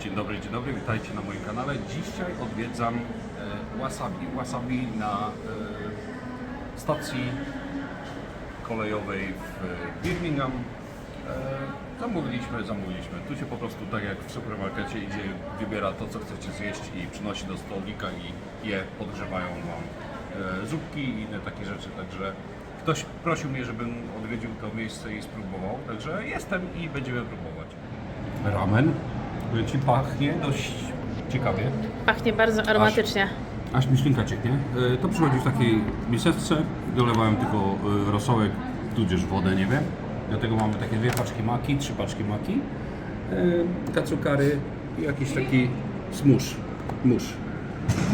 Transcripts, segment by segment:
Dzień dobry, dzień dobry, witajcie na moim kanale. Dzisiaj odwiedzam e, Wasabi. Wasabi na e, stacji kolejowej w Birmingham. E, zamówiliśmy, zamówiliśmy. Tu się po prostu tak jak w supermarkecie idzie, wybiera to co chcecie zjeść i przynosi do stolika i je podgrzewają wam zupki i inne takie rzeczy. Także ktoś prosił mnie, żebym odwiedził to miejsce i spróbował. Także jestem i będziemy próbować. Ramen. Powiem Ci pachnie dość ciekawie. Pachnie bardzo aromatycznie. Aż mi ślinka cieknie. E, To przychodzi w takiej miseczce. Dolewałem tylko e, rosołek, tudzież wodę, nie wiem. Do tego mamy takie dwie paczki maki, trzy paczki maki, e, kacukary i jakiś taki smusz. Musz.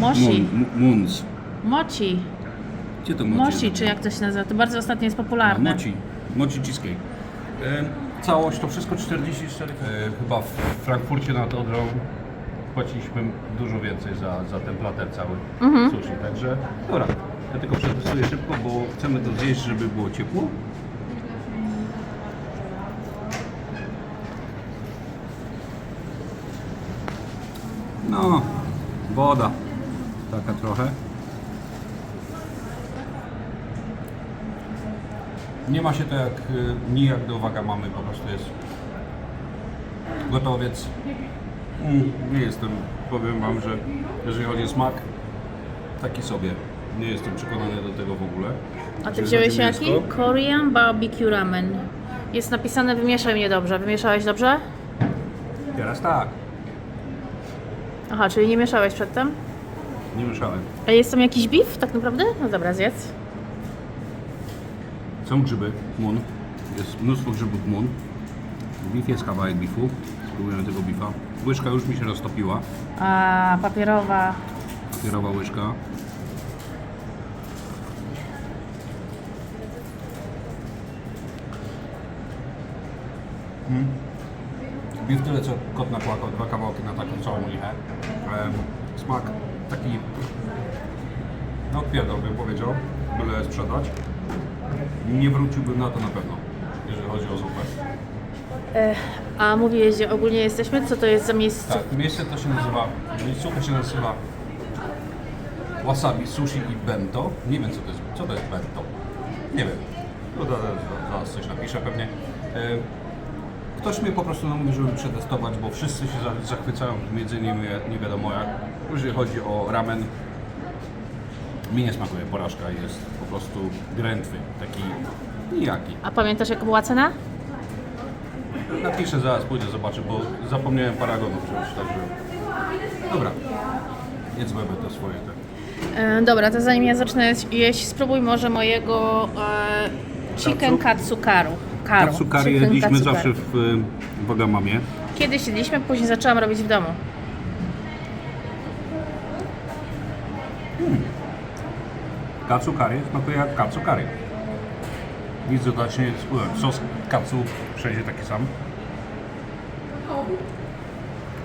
Moshi. Mun, mu- muns. Mochi. Gdzie to? Moshi, czy jak to się nazywa? To bardzo ostatnio jest popularne. mochi. Mochi cheesecake. E, całość to wszystko 44. E, chyba w Frankfurcie nad Odrą płaciliśmy dużo więcej za, za ten plater cały sushi. Także dobra, ja tylko przetestuję szybko, bo chcemy to zjeść, żeby było ciepło. No, woda. Taka trochę. Nie ma się to jak y, nijak do wagamamy, po prostu jest gotowiec. Mm, nie jestem, powiem Wam, że jeżeli chodzi o smak, taki sobie. Nie jestem przekonany do tego w ogóle. A ty wziąłeś jaki? Korean barbecue ramen. Jest napisane wymieszaj mnie dobrze. Wymieszałeś dobrze? Teraz tak, Aha, czyli nie mieszałeś przedtem? nie mieszałem. A jest tam jakiś beef tak naprawdę? No dobra, zjedz. Są grzyby, mun. Jest mnóstwo grzybów mun. Beef jest kawałek beefu. Spróbujemy tego beefa. Łyżka już mi się roztopiła. A, papierowa. Papierowa łyżka. Mm. Beef tyle co kot napłakał, dwa kawałki na taką całą lichę. Em, smak taki, no pierdol bym powiedział, byle sprzedać. Nie wróciłbym na to na pewno, jeżeli chodzi o zupę. E, a mówiłeś, gdzie ogólnie jesteśmy? Co to jest za miejsce? Tak, miejsce to się nazywa, miejscówka się nazywa Wasabi Sushi i Bento. Nie wiem co to jest, co to jest Bento. Nie wiem. No zaraz, zaraz coś napiszę pewnie. E, Ktoś mnie po prostu namówił, żeby przetestować, bo wszyscy się za- zachwycają tym jedzeniem, nie- nie wiadomo jak. Jeżeli chodzi o ramen, mi nie smakuje, porażka jest po prostu grętwy, taki nijaki. A pamiętasz jaka była cena? Napiszę zaraz, pójdę, zobaczę, bo zapomniałem paragonu wziąć, także... Dobra, jedzmy to swoje. Te. E, dobra, to zanim ja zacznę jeść, spróbuj może mojego e, chicken katsukaru. Karu. Katsukary Chicken jedliśmy katsukaru. zawsze w y, Wagamamie. Kiedyś jedliśmy, później zaczęłam robić w domu. Katsukary smakuje jak katsukary. Nic dodać nie spłyłem. Sos katsu wszędzie taki sam.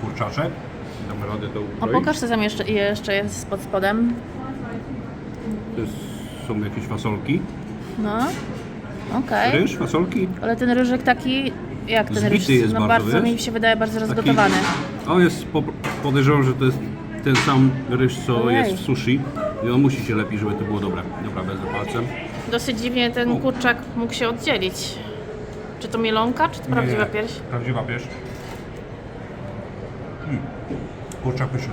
Kurczaczek. Damy radę to O, ukroić. pokaż co tam jeszcze, jeszcze jest pod spodem. To jest, są jakieś fasolki. No, okej. Ryż, fasolki. Ale ten ryżyk taki, jak ten Zbity ryż? jest no bardzo, bardzo wiesz? mi się wydaje bardzo rozgotowany. O, jest, po, podejrzewam, że to jest ten sam ryż, co Ojej. jest w sushi. I on musi się lepiej, żeby to było dobre. Dobra, wezmę palcem. Dosyć dziwnie ten kurczak mógł się oddzielić. Czy to mielonka, czy to prawdziwa Nie, pierś? Prawdziwa pierś. Mm. Kurczak pyszny.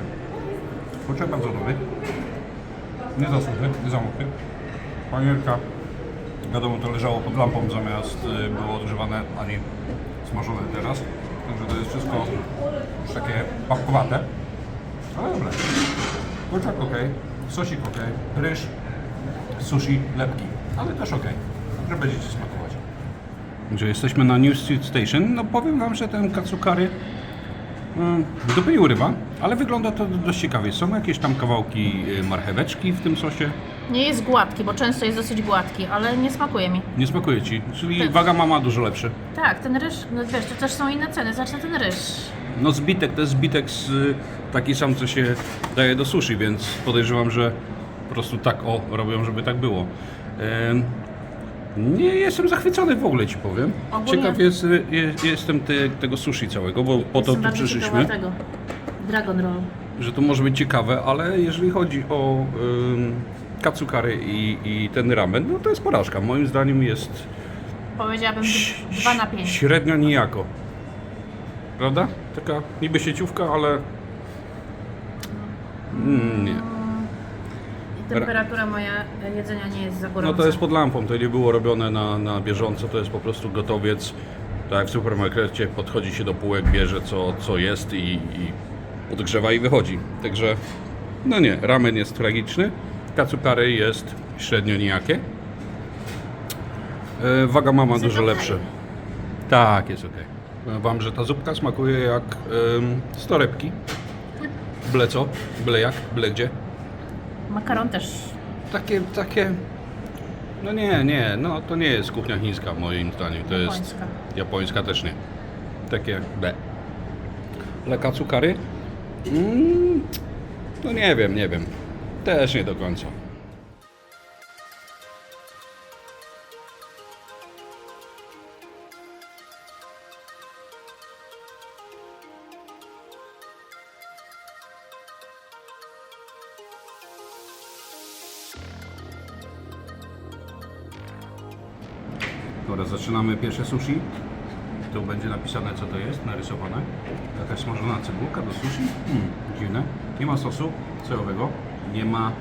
Kurczak bardzo dobry. Nie za suchy, nie za mokry. Panierka, wiadomo, to leżało pod lampą zamiast y, było odgrzewane ani smażone teraz. Także to jest wszystko już takie papkowate. Ale dobre. Kurczak ok, sosik ok, ryż, sushi lepki, ale też ok. Także będziecie smakować. Że jesteśmy na New Street Station, no powiem Wam, że ten katsukary mm, dupy nie urywa, ale wygląda to dość ciekawie. Są jakieś tam kawałki y, marcheweczki w tym sosie. Nie jest gładki, bo często jest dosyć gładki, ale nie smakuje mi. Nie smakuje Ci, czyli Tak. waga mama dużo lepszy. Tak, ten ryż, no wiesz, to też są inne ceny, zacznę ten ryż. No zbitek, to jest zbitek z, taki sam, co się daje do sushi, więc podejrzewam, że po prostu tak o robią, żeby tak było. Nie jestem zachwycony w ogóle, Ci powiem. Ogólnie- Ciekaw jest, y, je, jestem te, tego sushi całego, bo po to tu przyszliśmy. tego. Dragon Roll. że to może być ciekawe, ale jeżeli chodzi o ym, katsukary i, i ten ramen, no to jest porażka. Moim zdaniem jest Powiedziałabym 2 na 5. średnio nijako. Prawda? Taka niby sieciówka, ale mm, nie. Temperatura moja jedzenia nie jest za No gorąca. to jest pod lampą, to nie było robione na, na bieżąco, to jest po prostu gotowiec. Tak jak w supermarkecie podchodzi się do półek, bierze co, co jest i, i podgrzewa i wychodzi. Także no nie, ramen jest tragiczny, katsukary jest średnio nijakie. E, waga mama dużo lepsze. Tak, jest ok. Wam, że ta zupka smakuje jak ym, z torebki. Byle co? Byle jak? Byle gdzie? Makaron też. Takie, takie. No nie, nie, no to nie jest kuchnia chińska moim zdaniem. To jest Japońska. japońska też nie. Takie B. Ale katsukary? Mm, no nie wiem, nie wiem. Też nie do końca. Dobra, zaczynamy pierwsze sushi. Tu będzie napisane co to jest, narysowane. Jakaś smażona cebulka do sushi. Hmm, dziwne. Nie ma sosu sojowego, nie ma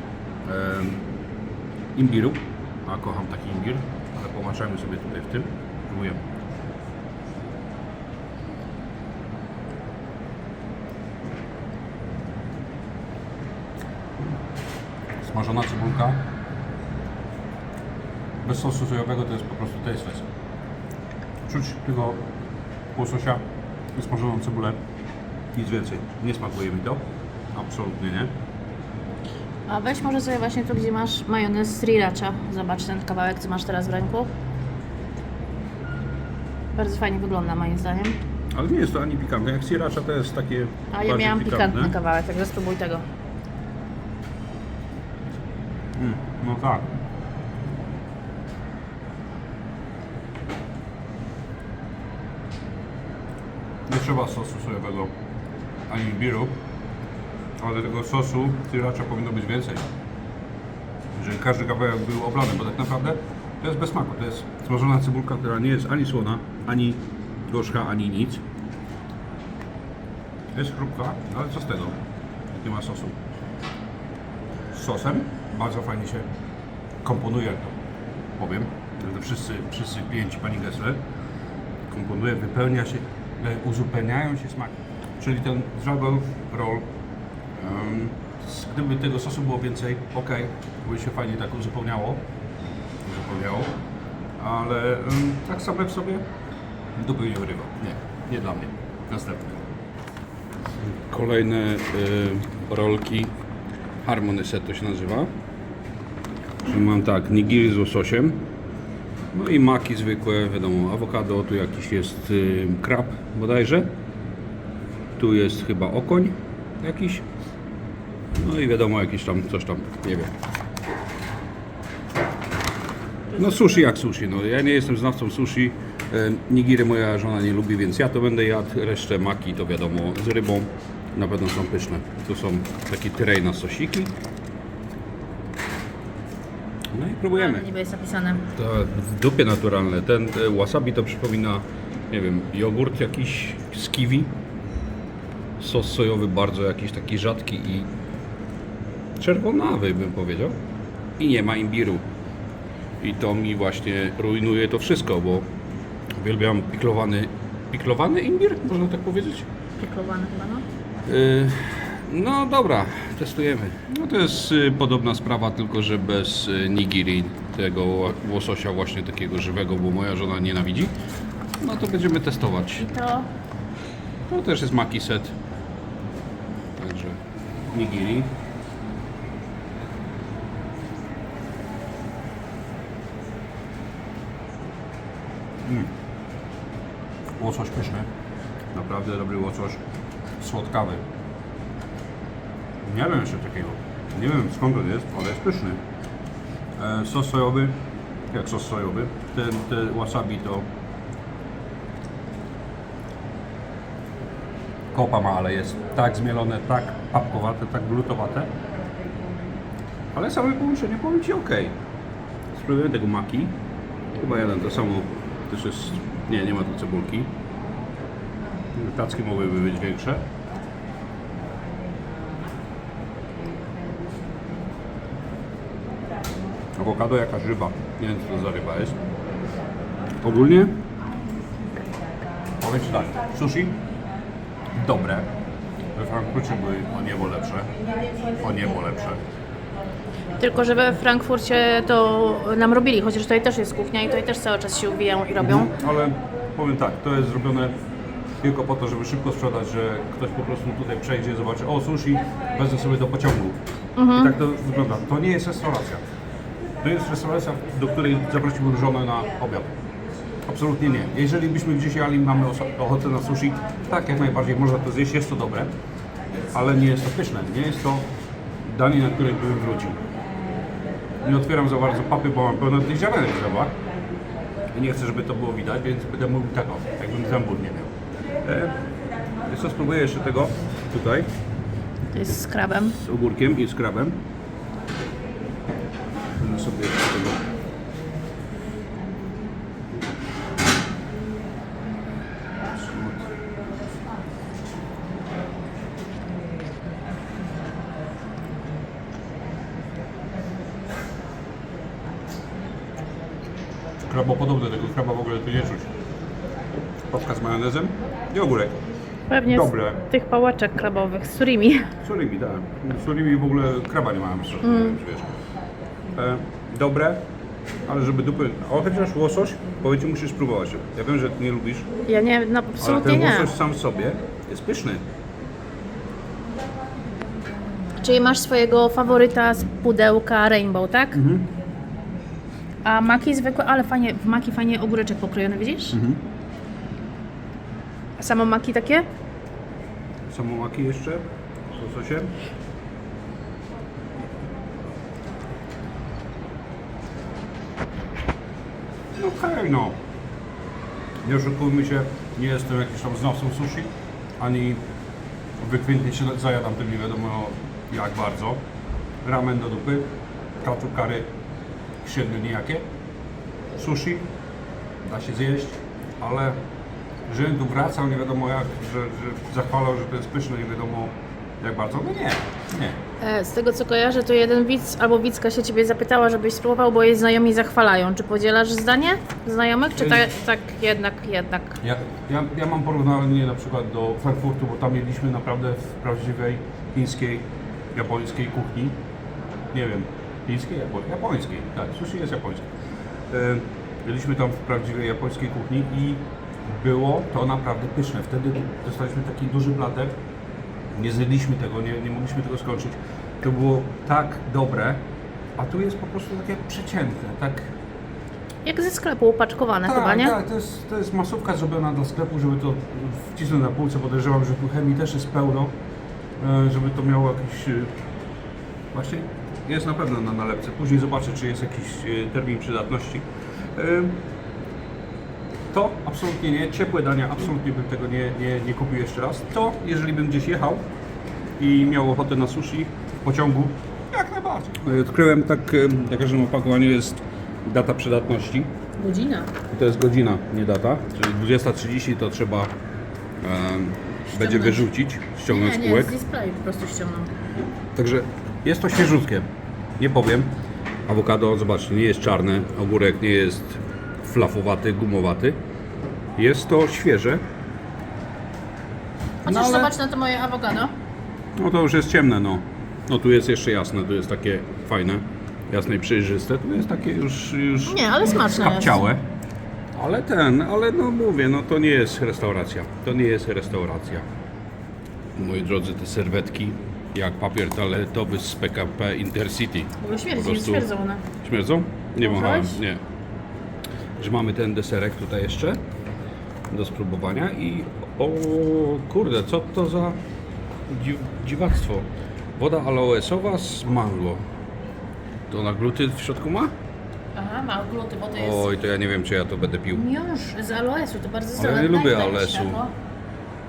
imbiru. A kocham taki imbir, ale pomaczamy sobie tutaj w tym. Próbujemy. Smażona cebulka. Bez sosu sojowego to jest po prostu tasteless. Czuć tego łososia i smażoną cebulę. Nic więcej. Nie smakuje mi to. Absolutnie nie. A weź może sobie właśnie tu, gdzie masz majonez sriracha. Zobacz ten kawałek, co masz teraz w ręku. Bardzo fajnie wygląda moim zdaniem. Ale nie jest to ani pikantne. Jak sriracha to jest takie A ja bardziej miałam pikantny kawałek, także spróbuj tego. Mm, no tak. Nie trzeba sosu sojowego ani imbiru, ale tego sosu sriracha powinno być więcej. Jeżeli każdy kawałek był oblany, bo tak naprawdę to jest bez smaku. To jest smażona cebulka, która nie jest ani słona, ani gorzka, ani nic. Jest chrupka, ale co z tego? Nie ma sosu z sosem. Bardzo fajnie się komponuje, jak to powiem. Wszyscy, wszyscy pięć pani Gessler komponuje, wypełnia się, uzupełniają się smaki. Czyli ten dragon roll, s- gdyby tego sosu było więcej, ok, by się fajnie tak uzupełniało, uzupełniało, ale em, tak same w sobie dupy nie wyrywa. Nie, nie dla mnie. Następny. Kolejne y, rolki Harmony Set to się nazywa. Mam tak, nigiri z łososiem. No i maki zwykłe, wiadomo, awokado, tu jakiś jest y, krab bodajże. Tu jest chyba okoń jakiś. No i wiadomo, jakiś tam, coś tam, nie wiem. No sushi jak sushi, no ja nie jestem znawcą sushi. E, Nigiry moja żona nie lubi, więc ja to będę jadł. Resztę maki to wiadomo z rybą. Na pewno są pyszne. Tu są takie tyrej na sosiki. No i próbujemy. Niby jest napisane. To w dupie naturalne. Ten e, wasabi to przypomina, nie wiem, jogurt jakiś z kiwi. Sos sojowy bardzo jakiś taki rzadki i czerwonawy bym powiedział. I nie ma imbiru. I to mi właśnie rujnuje to wszystko, bo uwielbiam piklowany, piklowany imbir, można tak powiedzieć? Piklowany chyba, no. Yy, No dobra, testujemy. No to jest y, podobna sprawa, tylko że bez y, nigiri, tego łososia właśnie takiego żywego, bo moja żona nienawidzi. No to będziemy testować. I to To też jest maki set. Także nigiri. Mm. Łosoś pyszny. Naprawdę dobry łosoś. Słodkawy. Nie wiem jeszcze takiego. Nie wiem skąd on jest, ale jest pyszny. E, sos sojowy, jak sos sojowy. Ten, ten wasabi to kopa ma, ale jest tak zmielone, tak papkowate, tak glutowate. Ale same połączenie powiem Ci ok. Spróbuję tego maki. Chyba jeden to samo. Też jest... Nie, nie ma tu cebulki. Tacki mogłyby być większe. Awokado jakaś ryba. Nie wiem co to za ryba jest. Ogólnie powiem Ci tak, sushi dobre. We Frankfurcie były o niebo lepsze. O niebo lepsze. Tylko, że we Frankfurcie to nam robili, chociaż tutaj też jest kuchnia i tutaj też cały czas się uwijają i robią. Ale powiem tak, to jest zrobione tylko po to, żeby szybko sprzedać, że ktoś po prostu tutaj przejdzie, zobaczy, o sushi, wezmę sobie do pociągu. I tak to wygląda. To nie jest restauracja. To jest restauracja, do której zaprosiłbym żonę na obiad. Absolutnie nie. Jeżeli byśmy gdzieś jali, mamy ochotę na sushi, tak jak najbardziej można to zjeść, jest to dobre, ale nie jest to pyszne. Nie jest to danie, na które bym wrócił. Nie otwieram za bardzo papy, bo mam pełno tych ziarenek w zębach. I nie chcę, żeby to było widać, więc będę mówił tak o, jakbym zębów nie miał. E, więc co, spróbuję jeszcze tego tutaj To jest z krabem. z ogórkiem i z krabem. Będę sobie jeszcze tego Krabopodobne tego kraba w ogóle tu nie czuć. Papka z majonezem i ogórek. Pewnie Dobre. z tych pałaczek krabowych, z surimi. Surimi, tak. Surimi w ogóle kraba nie szczerze mówiąc, wiesz. E, dobre, ale żeby dupy... O, chociaż łosoś, powiedz ci, musisz spróbować. Ja wiem, że ty nie lubisz, Ja nie, no ale absolutnie ten nie. łosoś sam w sobie jest pyszny. Czyli masz swojego faworyta z pudełka Rainbow, tak? Mhm. A maki zwykłe, ale fajnie, w maki fajnie ogóreczek pokrojony, widzisz? Mhm. A samo maki takie? Samomaki jeszcze, z łososiem. No okej, no. Nie oszukujmy się, nie jestem jakimś tam znawcą sushi, ani wykwintnie się zajadam tym nie wiadomo jak bardzo. Ramen do dupy, kaczu kary średnio nijakie. Sushi da się zjeść, ale żebym tu wracał nie wiadomo jak, że, że zachwalał, że to jest pyszne nie wiadomo jak bardzo, no nie, nie. E, Z tego co kojarzę, to jeden widz albo widzka się ciebie zapytała, żebyś spróbował, bo jej znajomi zachwalają. Czy podzielasz zdanie znajomych, czy tak, tak jednak, jednak? Ja, ja, ja mam porównanie na przykład do Frankfurtu, bo tam jedliśmy naprawdę w prawdziwej chińskiej, japońskiej kuchni. Nie wiem, chińskiej, japo- japońskiej, tak, sushi jest japońskie. E, jedliśmy tam w prawdziwej japońskiej kuchni i było to naprawdę pyszne. Wtedy dostaliśmy taki duży plater, nie zjedliśmy tego, nie, nie mogliśmy tego skończyć. To było tak dobre, a tu jest po prostu takie przeciętne, tak Jak ze sklepu upaczkowane tak, chyba, nie? Tak, to jest, to jest masówka zrobiona dla sklepu, żeby to wcisnąć na półce. Podejrzewam, że tu chemii też jest pełno, e, żeby to miało jakiś... e, Właśnie jest na pewno na nalepce. Później zobaczę, czy jest jakiś e, termin przydatności. E, To absolutnie nie. Ciepłe dania, absolutnie bym tego nie, nie, nie kupił jeszcze raz. To, jeżeli bym gdzieś jechał i miał ochotę na sushi w pociągu, jak najbardziej. Odkryłem tak, e, na każdym opakowaniu jest data przydatności. Godzina. To jest godzina, nie data. Czyli 20.30 to trzeba będzie wyrzucić, ściągnąć z kółek. display po prostu ściągną. Także jest to świeżutkie. Nie powiem. Awokado, zobaczcie, nie jest czarne. Ogórek nie jest flafowaty, gumowaty. Jest to świeże. Chociaż No ale- zobacz na to moje awokado. No to już jest ciemne, no. No tu jest jeszcze jasne, tu jest takie fajne, jasne i przejrzyste. Tu jest takie już, już Nie, ale smaczne jest. kapciałe. Ale ten, ale no mówię, no to nie jest restauracja. To nie jest restauracja. Moi drodzy, te serwetki jak papier toaletowy z PKP Intercity. W ogóle śmierdzi, śmierdzą one. Śmierdzą? Nie wąchałem, nie. Że mamy ten deserek tutaj jeszcze do spróbowania i o kurde, co to za dzi dziwactwo. Woda aloesowa z mango. To na gluty w środku ma? Aha, ma gluty, bo to jest Oj, to ja nie wiem, czy ja to będę pił. miąższ z aloesu, to bardzo Ale zdrowe. ja nie lubię aloesu.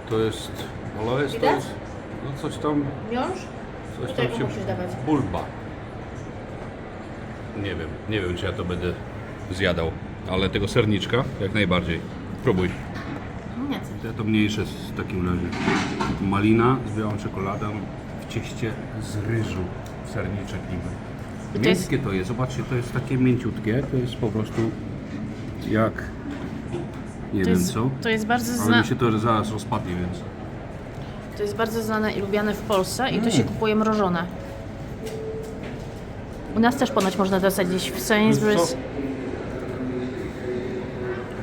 To jest Ale jest to Widać? jest, no coś tam, Miąższ? coś Tutaj tam się... musisz dawać. Bulba. Nie wiem, nie wiem czy ja to będę zjadał, ale tego serniczka jak najbardziej. Próbuj. Nie. Te to mniejsze w takim razie. Malina z białą czekoladą w cieście z ryżu. Serniczek niby. To jest- Miękkie to jest, zobaczcie, to jest takie mięciutkie, to jest po prostu jak nie To wiem jest, co, to jest bardzo ale zna, mi się to zaraz rozpadnie, więc to jest bardzo znane i lubiane w Polsce i to się kupuje mrożone. U nas też ponoć można dostać gdzieś w Sainsbury's. co?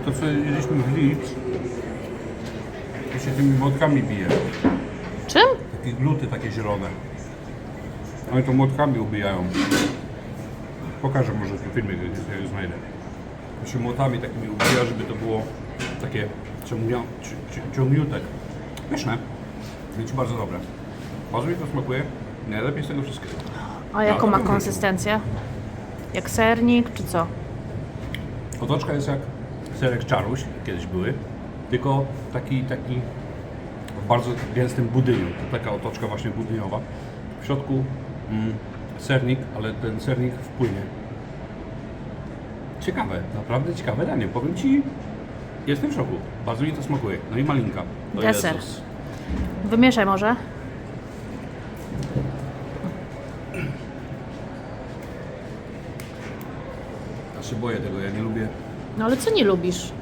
to co jedliśmy w Leeds, to się tymi młotkami bije. Czym? Takie gluty takie zielone. Oni to młotkami ubijają. Pokażę może w tym filmie, gdzie sobie znajdę. To się młotami takimi ubija, żeby to było takie ciągnia, ci-. Pyszne. Więc bardzo dobre. Bardzo mi to smakuje. Najlepiej z tego wszystkiego. A jaką to ma konsystencję? Jak sernik czy co? Otoczka jest jak serek czaruś, kiedyś były, tylko taki, taki w bardzo gęstym budyniu. To taka otoczka właśnie budyniowa. W środku mm, sernik, ale ten sernik wpłynie. Ciekawe, naprawdę ciekawe danie. Powiem Ci, jestem w szoku. Bardzo mi to smakuje. No i malinka. O Deser. Jezus. Wymieszaj może. Ja się boję tego, ja nie lubię. No ale co nie lubisz?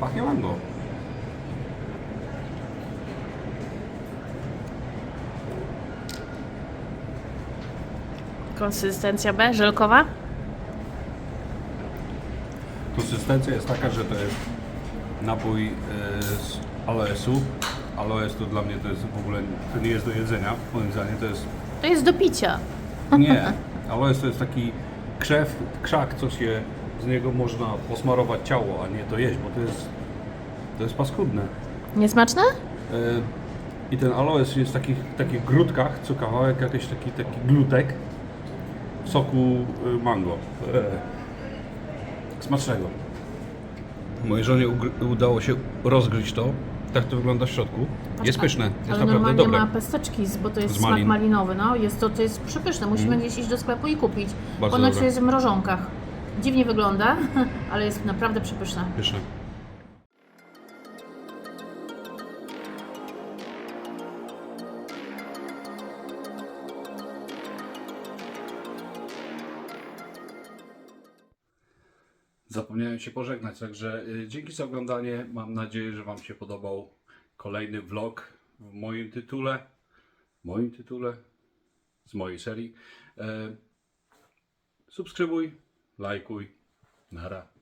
Pachnie mango. Konsystencja B, żelkowa? Konsystencja jest taka, że to jest napój e, z aloesu. Aloes to dla mnie to jest w ogóle, to nie jest do jedzenia, moim zdaniem to jest, To jest do picia. nie. Aloes to jest taki krzew, krzak, co się, z niego można posmarować ciało, a nie to jeść, bo to jest, to jest paskudne. Niesmaczne? E, I ten aloes jest w takich, takich grudkach, co kawałek, jakiś taki, taki glutek soku e, mango. E. Smacznego. Mojej żonie udało się rozgryźć to. Tak to wygląda w środku. Jest pyszne, jest Ale naprawdę normalnie dobre. ma pesteczki, z- bo to jest Z smak malin. malinowy. No, jest to, to jest przepyszne. Musimy gdzieś iść do sklepu i kupić. Bardzo Ponoć dobre. jest w mrożonkach. Dziwnie wygląda, ale jest naprawdę przepyszne. Pyszne. Zapomniałem się pożegnać, także y, dzięki za oglądanie. Mam nadzieję, że Wam się podobał kolejny vlog w moim tytule. Moim tytule z mojej serii. E, subskrybuj, lajkuj. Nara.